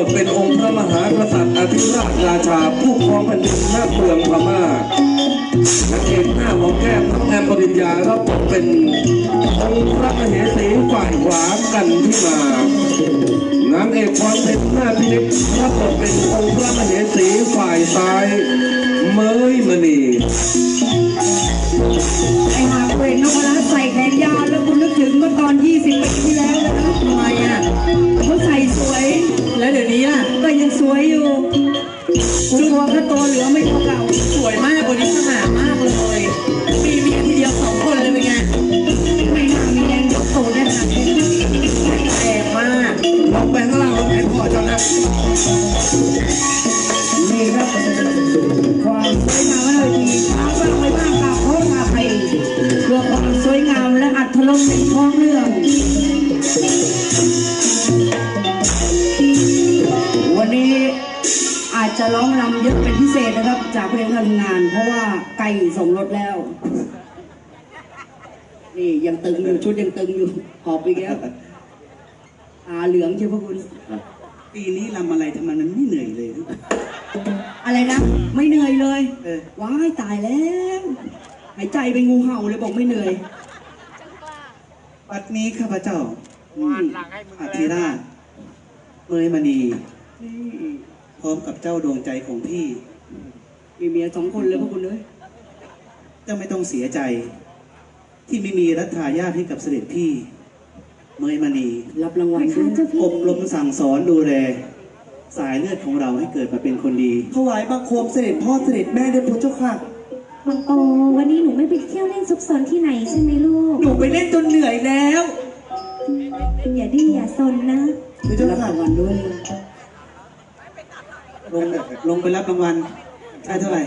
หอมรับบทเป็นองค์พระมหากษัตริย์อธิราชราชาผู้ครองแผ่นดินหน้าเปลืองพม่านางเอกหน้าหอมแก้มน้งแอมปริญญารับเป็นองค์พระมเหสีฝ่ายขวากันที่มานางเอกความเป็นหน้าพินิจรับเป็นองค์พระมเหสีฝ่ายซ้ายเมยมณีไอ้หาเวรนพรัตใส่แขนยาวแล้วคุณนึกถึงเมื่อตอน 20 ปีที่แล้วเลยนะทำไมอะเขาใส่สวย ดี๋ยวนี้ล่ะ ก็ยังสวยอยู่ชุดตัวก็ตัวเหลือไม่เท่าเก่าสวยมากวันนี้สง่ามากเลย มีเมียทีเดียวสองคนเลยเป็นไงไม่น่ามีแรงยกโตได้ขนาดนี้แรงมากลงไปข้างล่างลงไปพอจนนะนี่ครับความสวย จจะร้องรำเยอะเป็นพิเศษนะครับ จากเพลงทำงาน เพราะว่าไก่ส่งรถแล้ว นี่ยังตึงอยู่ชุดยังตึงอยู่หอบอีกแล้วตาเหลืองใช่พระคุณ ปีนี้ลำอะไรทำไมมันไม่เหนื่อยเลย อะไรนะ ไม่เหนื่อยเลยเออ ว้ายตายแล้ว หายใจเป็นงูเห่าเลยบอกไม่เหนื่อยปัดนี้ข้าพเจ้าอธิราชเมยมณี นี่ พร้อมกับเจ้าดวงใจของพี่ มีเมียสองคนเลยพวกคุณเลยเจ้าไม่ต้องเสียใจ ที่ไม่มีรัฐายาทให้กับเสด็จพี่ เมยมณีรับรางวัลค่ะด้วยเจ้าพี่อบรมสั่งสอนดูแลสายเลือดของเราให้เกิดมาเป็นคนดี ถวายบังคมเสด็จพ่อเสด็จแม่ด้วยพุทธเจ้าค่ะโอ้วันนี้หนูไม่ไปเที่ยวเล่นซุกซนที่ไหนใช่ไหมลูก หนูไปเล่นจนเหนื่อยแล้ว อย่าดื้ออย่าซนนะพุทธเจ้ารับค่ะ รางวัลด้วย ลงลงไปรับรางวัลได้เท่าไหร่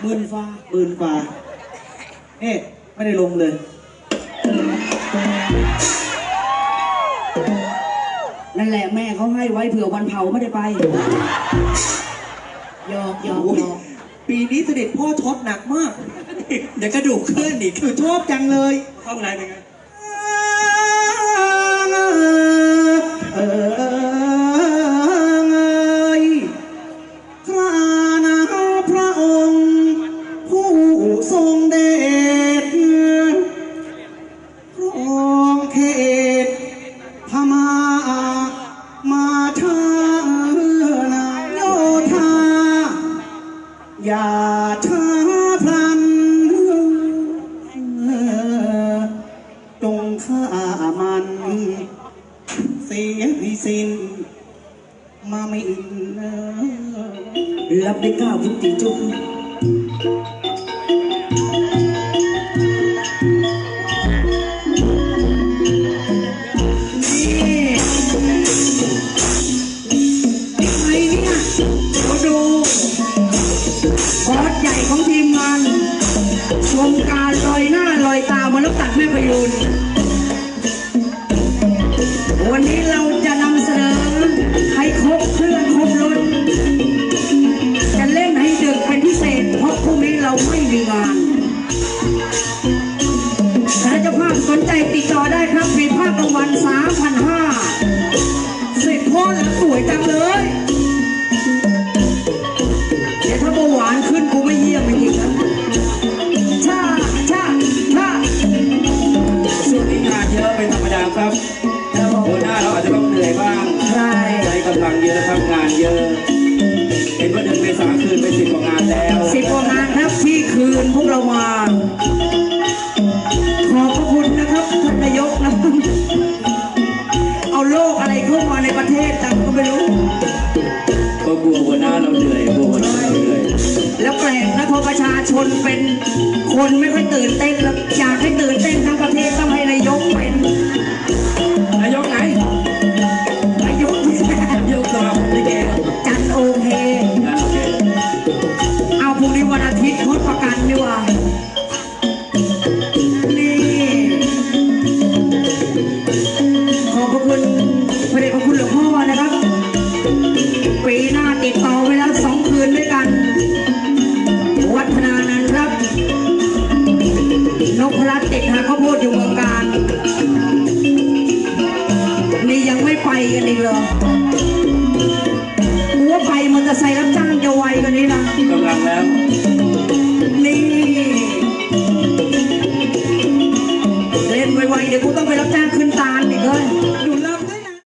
หมื่นฟ้าหมื่นกว่าเอ๊ะไม่ได้ลงเลยนั่นแหละแม่เขาให้ไว้เผื่อวันเผาไม่ได้ไปหยอกหยอกหยอกปีนี้เสด็จพ่อช็อตหนักมาก เดี๋ยวกระดูกเคลื่อนอีกคือชอบจังเลยเข้าไหนเป็นไง ได้เก้าพุทธิจุก อะเห็นว่าเดือนเมษาคืนไปสิบกว่างานแล้วสิบกว่างานครับที่คืนพวกเรามาขอบพระคุณนะครับท่านนายกนะเอาโรคอะไรเข้ามาในประเทศจังก็ไม่รู้ก็กลัวหัวหน้าเราเหนื่อยกลัวหัวหน้าเราเหนื่อยแล้วแปลกนะพอประชาชนเป็นคนไม่ค่อยตื่นเต้นแล้วอยากให้ตื่นเต้นทั้งประเทศต้องให้นายกเป็นน วันอาทิตย์งดประกันดีกว่านี่ขอบคุณพระเดชพระคุณหลวงพ่อนะครับ ปีนาติดตอไว้แล้วสองคืนด้วยกัน วัฒนานันครับ นพรัตน์ติดหาข้าวโพดอยู่เมืองการนี่ยังไม่ไปกันอีกเหรอ